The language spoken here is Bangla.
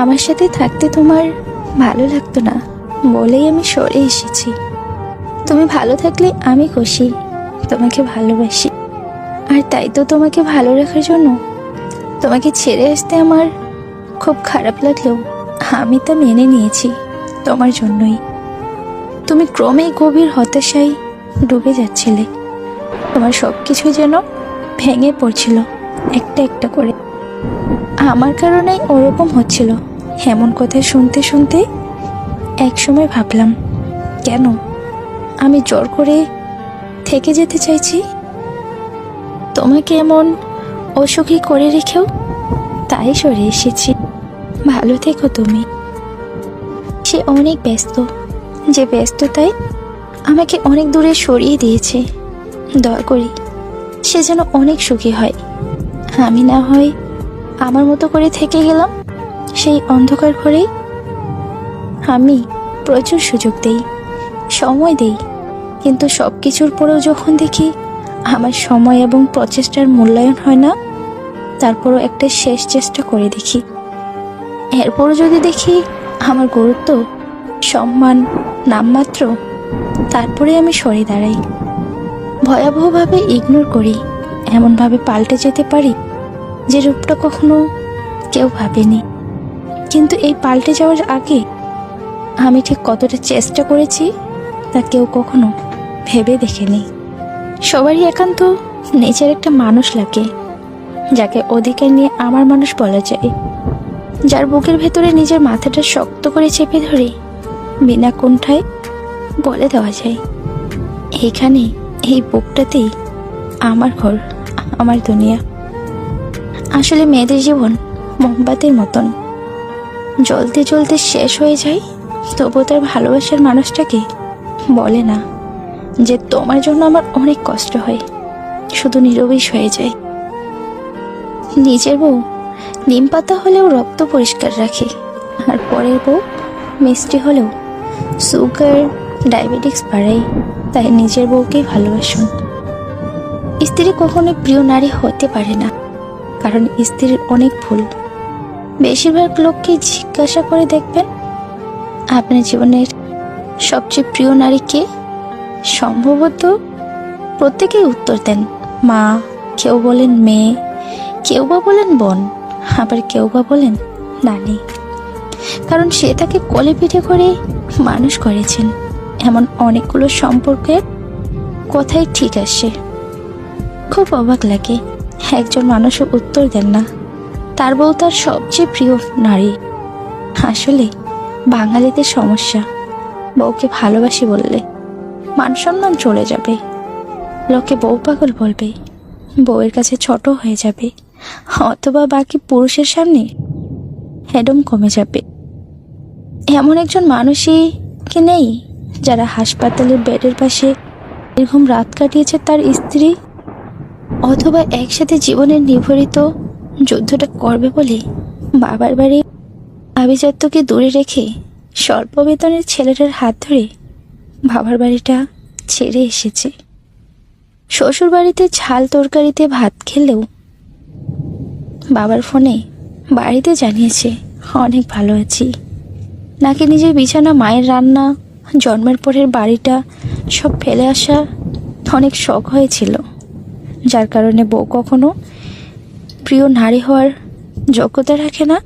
আমার সাথে থাকতে তোমার ভালো লাগতো না বলেই আমি সরে এসেছি। তুমি ভালো থাকলে আমি খুশি, তোমাকে ভালোবাসি। আর তাই তো তোমাকে ভালো রাখার জন্য তোমাকে ছেড়ে আসতে আমার খুব খারাপ লাগলেও আমি তা মেনে নিয়েছি তোমার জন্যই। তুমি ক্রমেই গভীর হতাশায় ডুবে যাচ্ছিলে। তোমার সব কিছু যেন ভেঙে পড়ছিল একটা একটা করে। আমার কারণেই ওরকম হচ্ছিল। এমন কথা শুনতে শুনতে একসময় ভাবলাম, কেন? আমি জোর করে থেকে যেতে চাইছি? তোমাকে এমন অসুখী করে রেখেও তাই সরে এসেছি। ভালো থেকো তুমি। সে অনেক ব্যস্ত। যে ব্যস্ততায় আমাকে অনেক দূরে সরিয়ে দিয়েছে। দয়া করি, সে যেন অনেক সুখী হয়। আমি না হয় আমার মতো করে থেকে গেলাম? সেই অন্ধকার ঘরেই? আমি প্রচুর সুযোগ দেই, সময় দেই, কিন্তু সব কিছুর পরেও যখন দেখি আমার সময় এবং প্রচেষ্টার মূল্যায়ন হয় না, তারপরও একটা শেষ চেষ্টা করে দেখি। এরপরও যদি দেখি আমার গুরুত্ব, সম্মান, নামমাত্র, তারপরে আমি সরে দাঁড়াই। ভয়াবহভাবে ইগনোর করি, এমনভাবে পাল্টে যেতে পারি যে রূপটা কখনো কেউ ভাবেনি। কিন্তু এই পাল্টে যাওয়ার আগে আমি ঠিক কতটা চেষ্টা করেছি তা কেউ কখনো ভেবে দেখেনি। সবারই একান্ত নিজের একটা মানুষ লাগে, যাকে অধিকার নিয়ে আমার মানুষ বলা যায়। যার বুকের ভেতরে নিজের মাথাটা শক্ত করে চেপে ধরে বিনা কোণঠায় বলে দেওয়া যায়, এইখানে, এই বুকটাতেই আমার ঘর, আমার দুনিয়া। আসলে মেয়েদের জীবন মোমবাতির মতন। জ্বলতে জ্বলতে শেষ হয়ে যায় তবু তার ভালোবাসার মানুষটাকে বলে না যে তোমার জন্য আমার অনেক কষ্ট হয়, শুধু নীরবেই হয়ে যায়। নিজের বউ নিম পাতা হলেও রক্ত পরিষ্কার রাখে, আর পরের বউ মিষ্টি হলেও সুগার, ডায়াবেটিক্স বাড়ায়, তাই নিজের বউকেই ভালোবাসুন। স্ত্রী কখনোই প্রিয় নারী হতে পারে না। কারণ স্ত্রীর অনেক ভুল। বেশিরভাগ লোককে জিজ্ঞাসা করে দেখবেন, আপনার জীবনের সবচেয়ে প্রিয় নারী কে? সম্ভবত প্রত্যেকেই উত্তর দেন, মা, কেউ বলেন মেয়ে, কেউ বা বলেন বোন, আবার কেউ বা বলেন নানি। কারণ সে তাকে কোলে পিঠে করে মানুষ করেছেন। এমন অনেকগুলো সম্পর্কের কথাই ঠিক আসে। খুব অবাক লাগে একজন মানুষও উত্তর দেন না। তার বউ তার সবচেয়ে প্রিয় নারী। আসলে বাঙালিদের সমস্যা। বউকে ভালোবাসি বললে মান সম্মান চলে যাবে। লোকে বউ পাগল বলবে, বউয়ের কাছে ছোট হয়ে যাবে, অথবা বাকি পুরুষের সামনে হেডম কমে যাবে। এমন একজন মানুষই কি নেই, যারা হাসপাতালের বেডের পাশে এরকম রাত কাটিয়েছে তার স্ত্রী? অথবা একসাথে জীবনের নিভরিত যুদ্ধটা করবে বলে বাবার বাড়ি আভিজাত্যকে দূরে রেখে স্বল্প বেতনের ছেলেটার হাত ধরে বাবার বাড়িটা ছেড়ে এসেছে। শ্বশুর বাড়িতে ঝাল তরকারিতে ভাত খেলেও বাবার ফোনে বাড়িতে জানিয়েছে, অনেক ভালো আছি। নাকি নিজের বিছানা, মায়ের রান্না, জন্মের পরের বাড়িটা সব ফেলে আসা অনেক শখ হয়েছিল। যার কারণে বউ কখনো প্রিয় নারী হওয়ার যোগ্যতা রাখে না।